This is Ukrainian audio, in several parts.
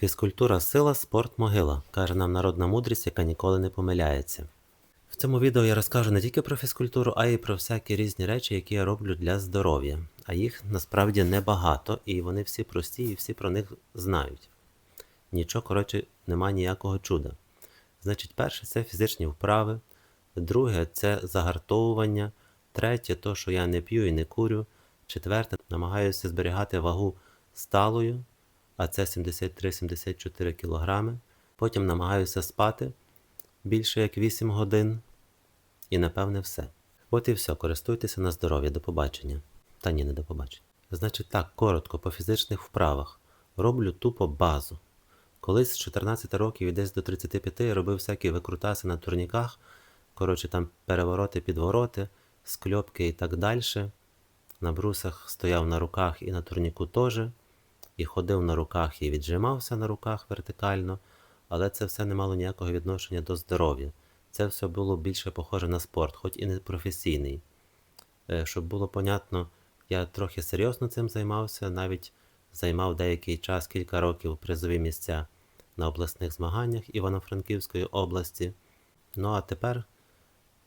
Фізкультура сила, спорт могила, каже нам народна мудрість, яка ніколи не помиляється. В цьому відео я розкажу не тільки про фізкультуру, а й про всякі різні речі, які я роблю для здоров'я. А їх насправді небагато, і вони всі прості, і всі про них знають. Нічого, коротше, нема ніякого чуда. Значить, перше це фізичні вправи, друге це загартовування, третє то, що я не п'ю і не курю, четверте намагаюся зберігати вагу сталою, а це 73-74 кг. Потім намагаюся спати більше як 8 годин. І напевне все. От і все. Користуйтеся на здоров'я. До побачення. Та ні, не до побачення. Значить так, коротко, по фізичних вправах. Роблю тупо базу. Колись з 14 років і десь до 35 я робив всякі викрутаси на турніках. Коротше, там перевороти, підвороти, скльопки і так далі. На брусах стояв на руках і на турніку теж. І ходив на руках і віджимався на руках вертикально, але це все не мало ніякого відношення до здоров'я. Це все було більше похоже на спорт, хоч і не професійний. Е, Щоб було понятно, я трохи серйозно цим займався, навіть займав деякий час, кілька років призові місця на обласних змаганнях Івано-Франківської області. Ну а тепер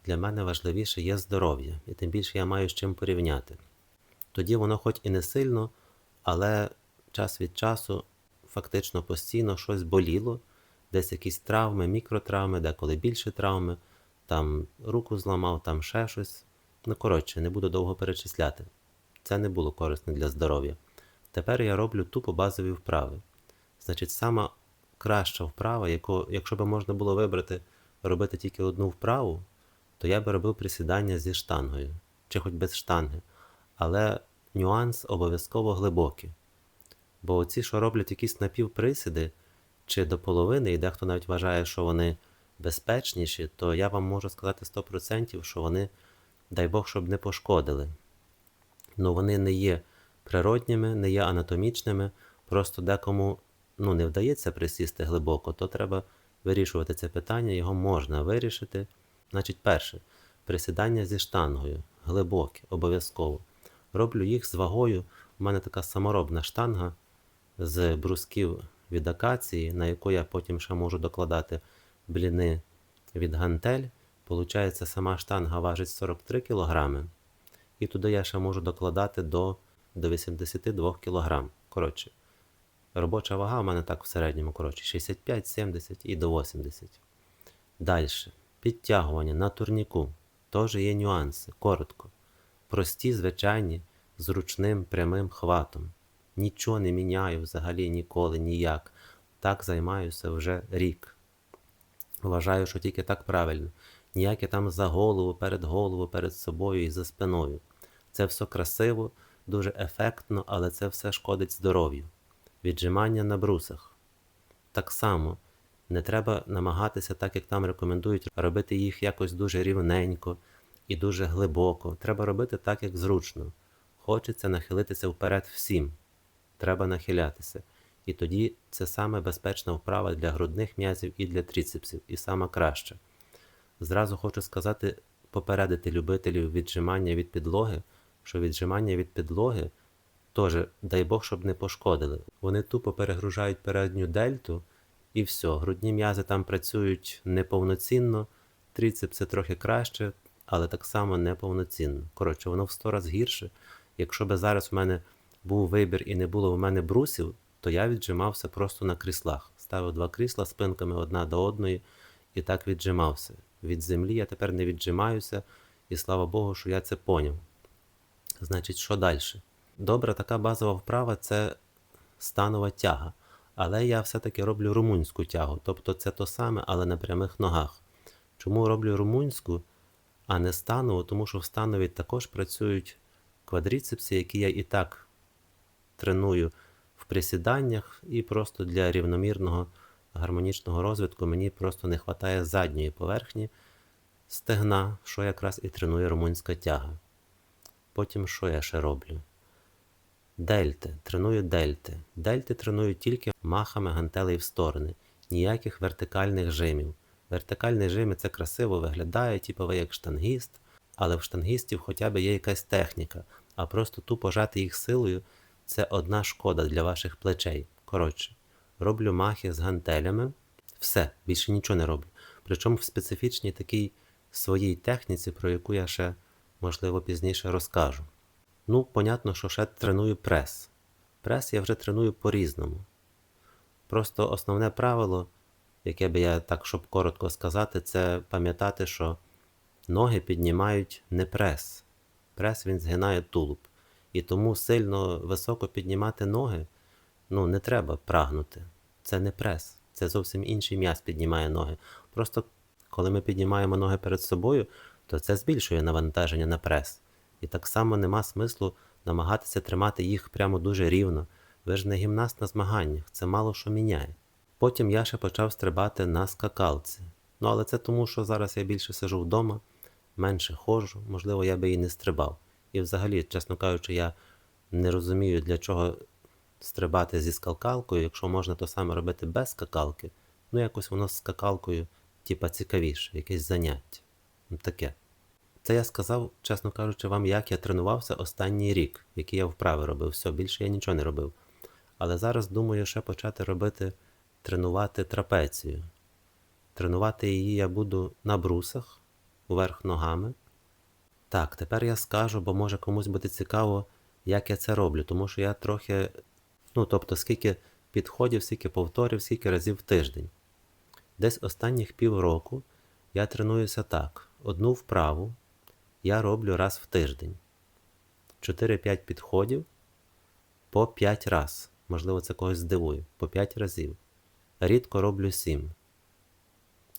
для мене важливіше є здоров'я, і тим більше я маю з чим порівняти. Тоді воно хоч і не сильно, але час від часу фактично постійно щось боліло, десь якісь травми, мікротравми, деколи більше травми, там руку зламав, там ще щось. Ну, коротше, не буду довго перечисляти. Це не було корисно для здоров'я. Тепер я роблю тупо базові вправи. Значить, сама краща вправа, яку, якщо б можна було вибрати робити тільки одну вправу, то я би робив присідання зі штангою, чи хоч без штанги. Але нюанс обов'язково глибокий. Бо оці, що роблять якісь напівприсіди чи до половини, і дехто навіть вважає, що вони безпечніші, то я вам можу сказати 100%, що вони, дай Бог, щоб не пошкодили. Ну вони не є природніми, не є анатомічними, просто декому ну, не вдається присісти глибоко, то треба вирішувати це питання, його можна вирішити. Значить, перше, присідання зі штангою, глибоке, обов'язково. Роблю їх з вагою. У мене така саморобна штанга з брусків від акації, на яку я потім ще можу докладати бліни від гантель. Получається, сама штанга важить 43 кг. І туди я ще можу докладати до, до 82 кг. Коротше, робоча вага у мене так в середньому, коротше, 65, 70 і до 80. Далі. Підтягування на турніку. Теж є нюанси, коротко. Прості, звичайні, з ручним прямим хватом. Нічого не міняю взагалі ніколи, ніяк. Так займаюся вже рік. Вважаю, що тільки так правильно. Ніяке там за голову, перед голову, перед собою і за спиною. Це все красиво, дуже ефектно, але це все шкодить здоров'ю. Віджимання на брусах. Так само не треба намагатися, так як там рекомендують, робити їх якось дуже рівненько і дуже глибоко. Треба робити так, як зручно. Хочеться нахилитися вперед всім. Треба нахилятися. І тоді це саме безпечна вправа для грудних м'язів і для тріцепсів, і сама краща. Зразу хочу сказати, попередити любителів віджимання від підлоги, що віджимання від підлоги теж, дай Бог, щоб не пошкодили. Вони тупо перегружають передню дельту і все. Грудні м'язи там працюють неповноцінно, тріцепси трохи краще, але так само неповноцінно. Коротше, воно в сто раз гірше. Якщо би зараз у мене був вибір і не було в мене брусів, то я віджимався просто на кріслах. Ставив два крісла спинками одна до одної і так віджимався. Від землі я тепер не віджимаюся, і слава Богу, що я це поняв. Значить, що далі? Добра така базова вправа це станова тяга. Але я все-таки роблю румунську тягу, тобто це то саме, але на прямих ногах. Чому роблю румунську, а не станову? Тому що в станові також працюють квадріцепси, які я і так треную в присіданнях, і просто для рівномірного гармонічного розвитку мені просто не вистачає задньої поверхні стегна, що якраз і тренує румунська тяга. Потім що я ще роблю? Дельти. Треную дельти. Дельти треную тільки махами гантелей в сторони, ніяких вертикальних жимів. Вертикальні жими це красиво виглядає, типу ви як штангіст, але в штангістів хоча б є якась техніка, а просто тупо жати їх силою це одна шкода для ваших плечей. Коротше, роблю махи з гантелями. Все, більше нічого не роблю. Причому в специфічній такій своїй техніці, про яку я ще, можливо, пізніше розкажу. Ну, понятно, що ще треную прес. Прес я вже треную по-різному. Просто основне правило, яке би я так, щоб коротко сказати, це пам'ятати, що ноги піднімають не прес. Прес він згинає тулуб. І тому сильно високо піднімати ноги ну, не треба прагнути. Це не прес. Це зовсім інший м'яз піднімає ноги. Просто коли ми піднімаємо ноги перед собою, то це збільшує навантаження на прес. І так само нема смислу намагатися тримати їх прямо дуже рівно. Ви ж не гімнаст на змаганнях, це мало що міняє. Потім я ще почав стрибати на скакалці. Ну, але це тому, що зараз я більше сижу вдома, менше ходжу, можливо, я би і не стрибав. І взагалі, чесно кажучи, я не розумію, для чого стрибати зі скакалкою, якщо можна то саме робити без скакалки. Ну, якось воно з скакалкою, типа, цікавіше, якесь заняття. Таке. Це я сказав, чесно кажучи, вам, як я тренувався останній рік, які я вправи робив. Все, більше я нічого не робив. Але зараз думаю ще почати робити, тренувати трапецію. Тренувати її я буду на брусах, уверх ногами. Так, тепер я скажу, бо може комусь буде цікаво, як я це роблю, тому що я трохи, ну тобто, скільки підходів, скільки повторів, скільки разів в тиждень. Десь останніх півроку я тренуюся так: одну вправу я роблю раз в тиждень. 4-5 підходів по 5 раз. Можливо, це когось здивує, по 5 разів. Рідко роблю 7.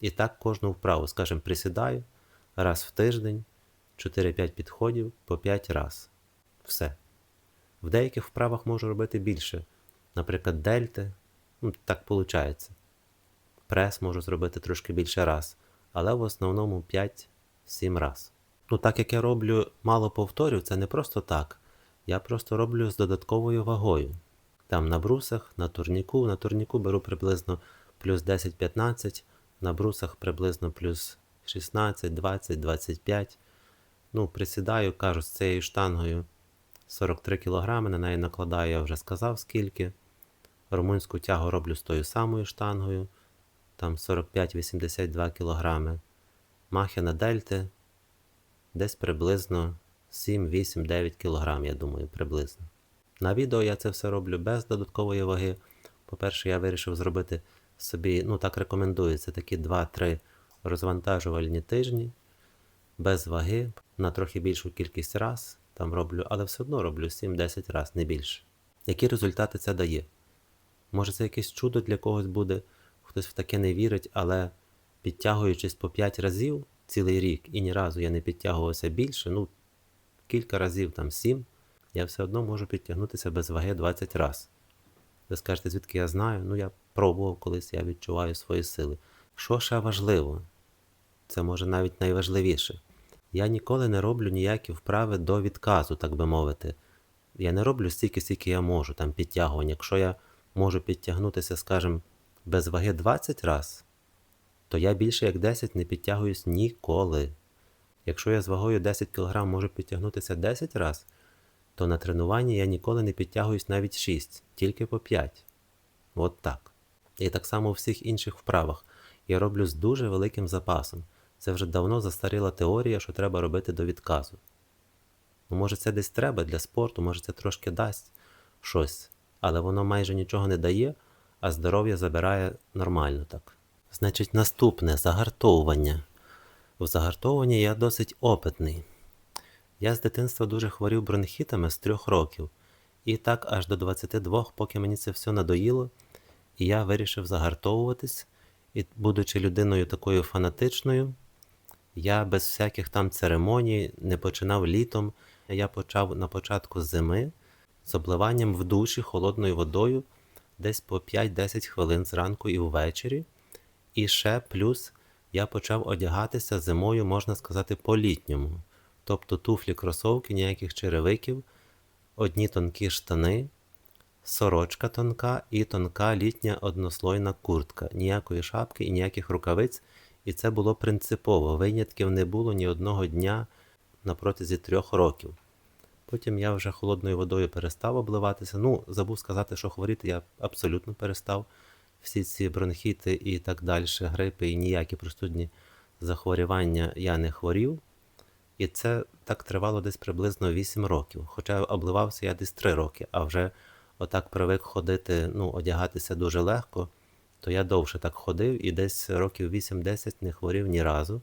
І так кожну вправу, скажімо, присідаю раз в тиждень, 4-5 підходів по 5 раз. Все. В деяких вправах можу робити більше. Наприклад, дельти. Ну, так виходить. Прес можу зробити трошки більше раз, але в основному 5-7 раз. Ну, так як я роблю мало повторів, це не просто так. Я просто роблю з додатковою вагою. Там на брусах, на турніку. На турніку беру приблизно плюс 10-15, на брусах приблизно плюс 16, 20, 25. Ну, присідаю, кажу, з цією штангою 43 кг, на неї накладаю, я вже сказав скільки. Румунську тягу роблю з тою самою штангою, там 45-82 кг. Махи на дельти десь приблизно 7, 8, 9 кг, я думаю, приблизно. На відео я це все роблю без додаткової ваги. По-перше, я вирішив зробити собі, ну так рекомендується, такі 2-3 розвантажувальні тижні без ваги на трохи більшу кількість раз там роблю, але все одно роблю 7-10 раз, не більше. Які результати це дає? Може це якесь чудо для когось буде, хтось в таке не вірить, але підтягуючись по 5 разів цілий рік і ні разу я не підтягувався більше, ну кілька разів, там 7, я все одно можу підтягнутися без ваги 20 разів. Ви скажете, звідки я знаю? Ну я пробував колись, я відчуваю свої сили. Що ще важливо? Це може навіть найважливіше. Я ніколи не роблю ніякі вправи до відказу, так би мовити. Я не роблю стільки, скільки я можу, там підтягування. Якщо я можу підтягнутися, скажімо, без ваги 20 разів, то я більше як 10 не підтягуюсь ніколи. Якщо я з вагою 10 кг можу підтягнутися 10 разів, то на тренуванні я ніколи не підтягуюсь навіть 6, тільки по 5. От так. І так само у всіх інших вправах. Я роблю з дуже великим запасом. Це вже давно застаріла теорія, що треба робити до відказу. Ну, може, це десь треба для спорту, може це трошки дасть щось, але воно майже нічого не дає, а здоров'я забирає нормально так. Значить, наступне загартовування. В загартовуванні я досить опитний. Я з дитинства дуже хворів бронхітами з трьох років. І так аж до 22, поки мені це все надоїло, і я вирішив загартовуватись. І, будучи людиною такою фанатичною, я без всяких там церемоній не починав літом. Я почав на початку зими з обливанням в душі холодною водою десь по 5-10 хвилин зранку і ввечері. І ще плюс я почав одягатися зимою, можна сказати, по-літньому. Тобто туфлі кросовки, ніяких черевиків, одні тонкі штани, сорочка тонка і тонка літня однослойна куртка, ніякої шапки і ніяких рукавиць. І це було принципово. Винятків не було ні одного дня на протязі трьох років. Потім я вже холодною водою перестав обливатися. Ну, забув сказати, що хворіти я абсолютно перестав. всі ці бронхіти і так далі, грипи і ніякі простудні захворювання я не хворів. І це так тривало десь приблизно 8 років. Хоча обливався я десь 3 роки, а вже отак привик ходити, ну, одягатися дуже легко, то я довше так ходив і десь років 8-10 не хворів ні разу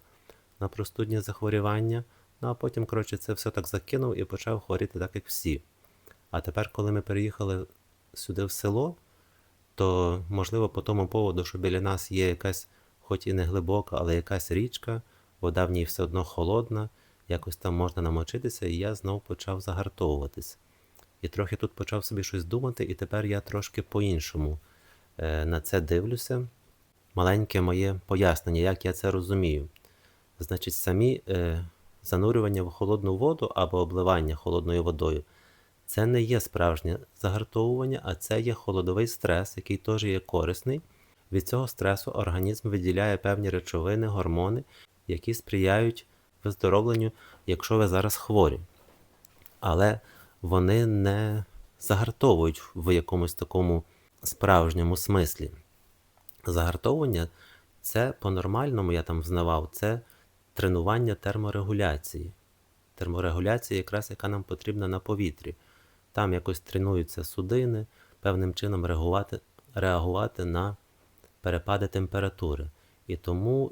на простудні захворювання. Ну а потім, коротше, це все так закинув і почав хворіти так, як всі. А тепер, коли ми переїхали сюди в село, то можливо по тому поводу, що біля нас є якась, хоч і не глибока, але якась річка, вода в ній все одно холодна, якось там можна намочитися, і я знов почав загартовуватись. І трохи тут почав собі щось думати, і тепер я трошки по-іншому на це дивлюся. Маленьке моє пояснення, як я це розумію. Значить, самі е, занурювання в холодну воду або обливання холодною водою це не є справжнє загартовування, а це є холодовий стрес, який теж є корисний. Від цього стресу організм виділяє певні речовини, гормони, які сприяють виздоровленню, якщо ви зараз хворі. Але вони не загартовують в якомусь такому справжньому смислі. Загартовування це по-нормальному, я там взнавав, це тренування терморегуляції. Терморегуляція, якраз яка нам потрібна на повітрі. Там якось тренуються судини, певним чином реагувати, реагувати на перепади температури. І тому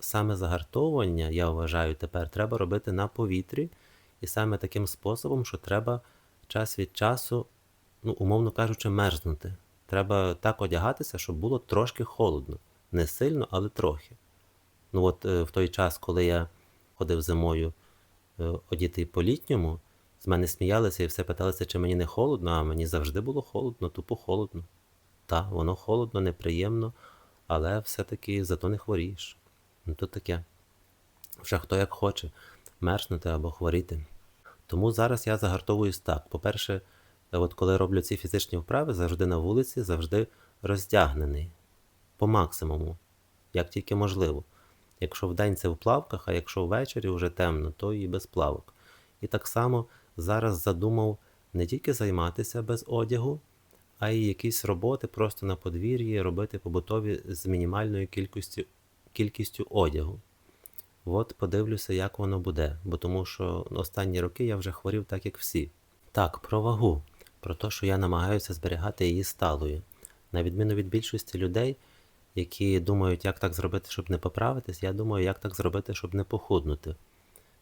саме загартовування, я вважаю, тепер треба робити на повітрі, і саме таким способом, що треба час від часу, ну, умовно кажучи, мерзнути. Треба так одягатися, щоб було трошки холодно. Не сильно, але трохи. Ну от е, в той час, коли я ходив зимою е, одітий по-літньому, з мене сміялися і все питалися, чи мені не холодно, а мені завжди було холодно, тупо холодно. Так, воно холодно, неприємно, але все-таки зато не хворієш. Ну то таке. Вже хто як хоче, мерзнути або хворіти. Тому зараз я загартовуюсь так. По-перше, от коли роблю ці фізичні вправи, завжди на вулиці, завжди роздягнений по максимуму, як тільки можливо. Якщо вдень це в плавках, а якщо ввечері вже темно, то і без плавок. І так само зараз задумав не тільки займатися без одягу, а й якісь роботи просто на подвір'ї робити побутові з мінімальною кількістю, кількістю одягу. От подивлюся, як воно буде, бо тому що останні роки я вже хворів так, як всі. Так, про вагу, про те, що я намагаюся зберігати її сталою. На відміну від більшості людей, які думають, як так зробити, щоб не поправитись, я думаю, як так зробити, щоб не похуднути.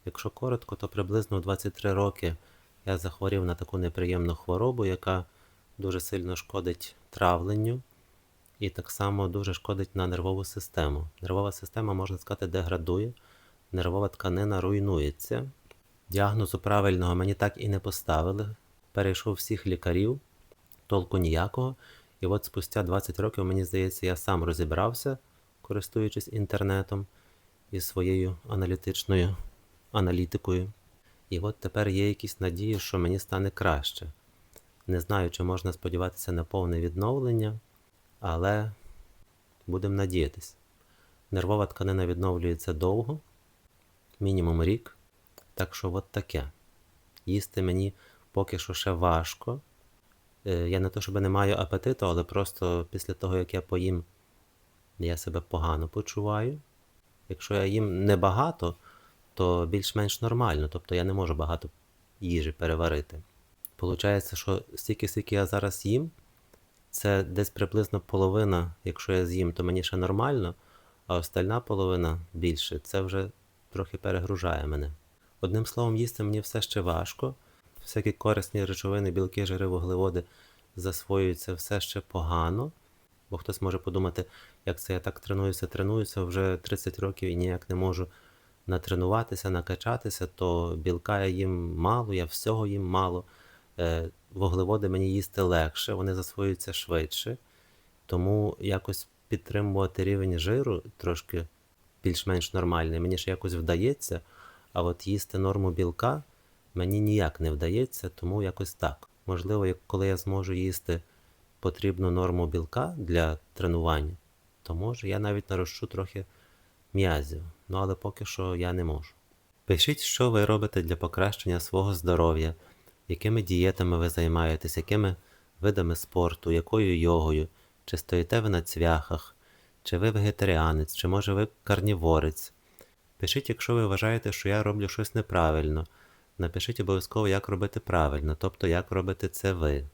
Якщо коротко, то приблизно у 23 роки я захворів на таку неприємну хворобу, яка дуже сильно шкодить травленню і так само дуже шкодить на нервову систему. Нервова система, можна сказати, деградує, нервова тканина руйнується. Діагнозу правильного мені так і не поставили. Перейшов всіх лікарів, толку ніякого. І от спустя 20 років, мені здається, я сам розібрався, користуючись інтернетом і своєю аналітичною аналітикою. І от тепер є якісь надії, що мені стане краще. Не знаю, чи можна сподіватися на повне відновлення, але будемо надіятись. Нервова тканина відновлюється довго, мінімум рік. Так що от таке. Їсти мені поки що ще важко. Е, Я не то, щоб не маю апетиту, але просто після того, як я поїм, я себе погано почуваю. Якщо я їм небагато, то більш-менш нормально, тобто я не можу багато їжі переварити. Получається, що стільки, скільки я зараз їм, це десь приблизно половина, якщо я з'їм, то мені ще нормально, а остальна половина більше, це вже трохи перегружає мене. Одним словом, їсти мені все ще важко. Всякі корисні речовини, білки, жири, вуглеводи засвоюються все ще погано. Бо хтось може подумати, як це я так тренуюся, тренуюся вже 30 років і ніяк не можу натренуватися, накачатися, то білка я їм мало, я всього їм мало. Е, Вуглеводи мені їсти легше, вони засвоюються швидше. Тому якось підтримувати рівень жиру трошки більш-менш нормальний. Мені ж якось вдається, а от їсти норму білка мені ніяк не вдається, тому якось так. Можливо, коли я зможу їсти потрібну норму білка для тренування, то може я навіть нарощу трохи м'язів. Ну але поки що я не можу. Пишіть, що ви робите для покращення свого здоров'я, якими дієтами ви займаєтесь, якими видами спорту, якою йогою, чи стоїте ви на цвяхах, чи ви вегетаріанець, чи може ви карніворець. Пишіть, якщо ви вважаєте, що я роблю щось неправильно. Напишіть обов'язково, як робити правильно, тобто як робите це ви.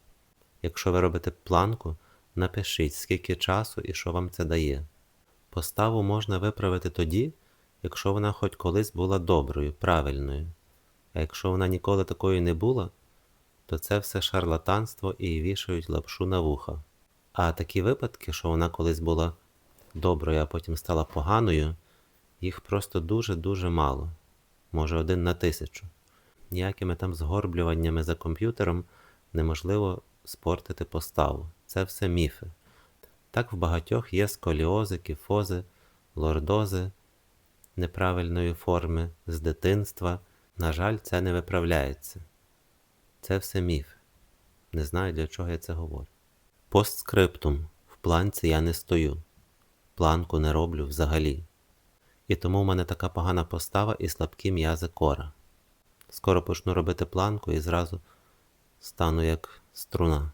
Якщо ви робите планку, напишіть, скільки часу і що вам це дає. Поставу можна виправити тоді, якщо вона хоч колись була доброю, правильною. А якщо вона ніколи такою не була, то це все шарлатанство і вішають лапшу на вуха. А такі випадки, що вона колись була доброю, а потім стала поганою, їх просто дуже-дуже мало. Може один на тисячу. Ніякими там згорблюваннями за комп'ютером неможливо спортити поставу. Це все міфи. Так в багатьох є сколіози, кіфози, лордози неправильної форми з дитинства. На жаль, це не виправляється. Це все міф. Не знаю, для чого я це говорю. Постскриптум. В планці я не стою. Планку не роблю взагалі. І тому в мене така погана постава і слабкі м'язи кора. Скоро почну робити планку і зразу стану як струна.